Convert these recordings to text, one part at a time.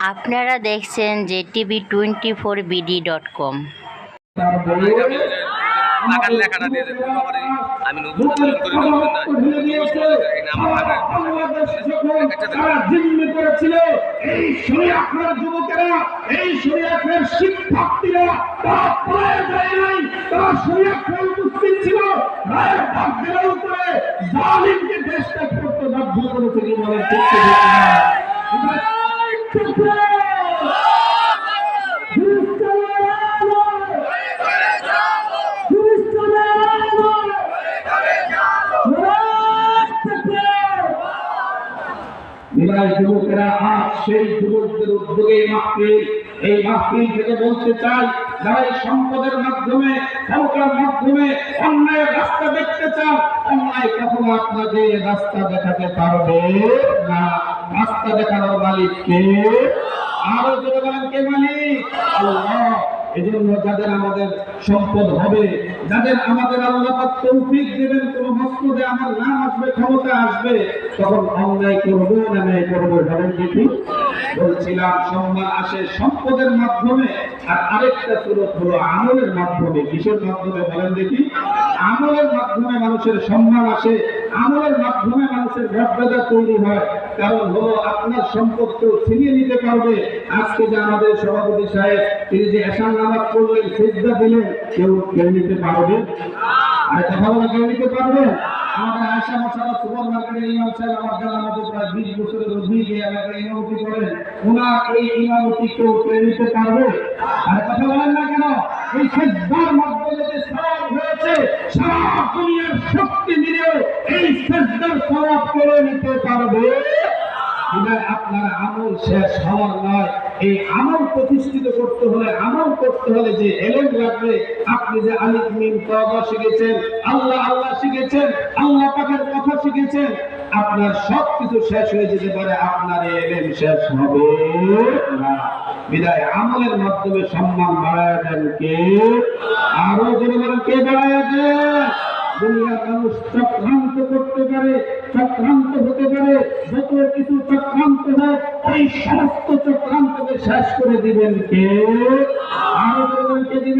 আপনারা দেখছেন যে TV twenty four BD dot com. লেখাটা দিয়ে আমি নতুন করি ছিল। উপরে জালিমকে করতে বাধ্য করেছে চাই, যারা সম্পদের মাধ্যমে ক্ষমতার মাধ্যমে অন্যায়ের রাস্তা দেখতে চান, অন্যায় কখনো আপনাদের রাস্তা দেখাতে পারবে না। রাস্তা দেখানোর মালিক কে? আরও জোরে বলেন, কে মালিক? আল্লাহ, এজন্য যাদের আমাদের সম্পদ হবে, যাদের আমাদের আল্লাহ তৌফিক দেবেন, কোন আমার নাম আসবে, ক্ষমতা আসবে, তখন অন্যায় না ন্যায় ধরেন দেখি বলছিলাম, সম্মান আসে সম্পদের মাধ্যমে, আর আরেকটা সুরত হলো আমলের মাধ্যমে। কিসের মাধ্যমে বলেন দেখি? আমলের মাধ্যমে মানুষের সম্মান আসে আমলের মাধ্যমে মানুষের মর্যাদা তৈরি হয়। কারণ হলো আপনার সম্পদ কেউ ছিনিয়ে নিতে পারবে। আজকে যে আমাদের সভাপতি সাহেব, তিনি যে এসান নামাজ পড়লেন, সেজদা দিলেন, কেউ কেড়ে নিতে পারবে? আর কথা কেউ নিতে পারবে? আমাদের সুপার মার্কেটের ইমাম সাহেব আমার জানা প্রায় বিশ বছরের অধিক এই এলাকায় ইমামতি করেন। ওনার এই ইমামতি কেউ কেড়ে নিতে পারবে? আর কথা বলেন না কেন? এই সেজদার হয়েছে, সারা দুনিয়ার শক্তি দিলেও এই সেজদার কেড়ে নিতে পারবে। আপনার আমল শেষ হওয়ার নয়। এই আমল প্রতিষ্ঠিত করতে হলে, আমল করতে হলে যে লাগবে, আপনি যে তওবা শিখেছেন, আল্লাহ আল্লাহ শিখেছেন, আল্লাহ পাকের কথা শিখেছেন, আপনার সব কিছু শেষ হয়ে যেতে পারে, আপনার এলেম শেষ হবে না। বিদায় আমলের মাধ্যমে সম্মান বাড়ায় দেন কে? আরও জনে বলেন, কে বাড়ায় দেন? দুনিয়ার মানুষ চক্রান্ত করতে পারে, চক্রান্ত হতে পারে যত কিছু চক্রান্ত হয়, এই সমস্ত চক্রান্তকে শেষ করে দিবেন কে? আরও বলবেন কে দিবেন?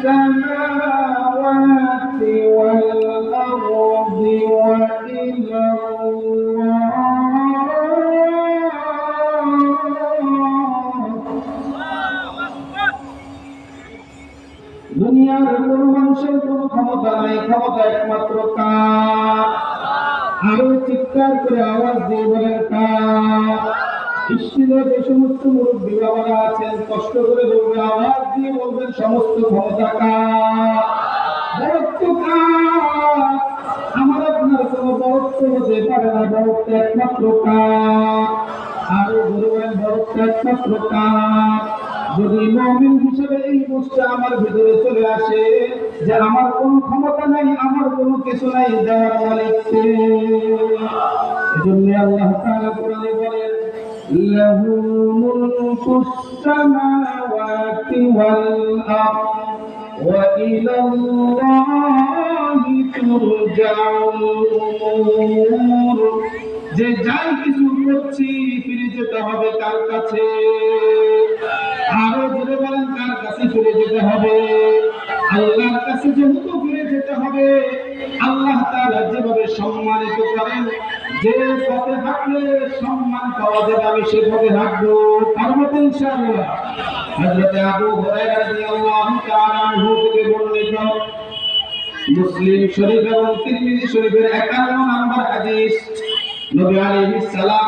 السماوات والأرض وإلى الله দুনিয়ার কোন মানুষের কোন ক্ষমতা নাই ক্ষমতা একমাত্র কার আরো চিৎকার করে আওয়াজ দিয়ে বলেন কার যে সমস্ত মুরব্বী বাবারা আছেন, কষ্ট করে বলবে, আওয়াজ দিয়ে বলবেন সমস্ত ক্ষমতা আমার আপনার কোন বরত্ব হতে পারে না, বরত্ব একমাত্র কার যদি মমিন হিসেবে এই বুঝটা আমার ভিতরে চলে আসে যে আমার কোনো ক্ষমতা নাই, আমার কোনো কিছু নাই, দেওয়ার মালিক কে? এজন্য আল্লাহ তাআলা বলেন মুলকুস সামাওয়াতি ওয়াল আরদ ওয়া ইলাল্লাহি তুরজাউল উমুর যে যাই কিছু করছি, ফিরে যেতে হবে তার কাছে। আরও জোরে বলেন, কার কাছে ফিরে যেতে হবে? আল্লাহর কাছে যেহেতু ফিরে যেতে হবে, আল্লাহ তাআলা যেভাবে সম্মানিত করেন যে পথে হাঁটলে সম্মান পাওয়া যাবে, আমি সে পথে হাঁটবো। তার মতো মুসলিম শরীফ এবং তিরমিজি শরীফের 51 নম্বর হাদিস, নবী আলাইহিস সালাম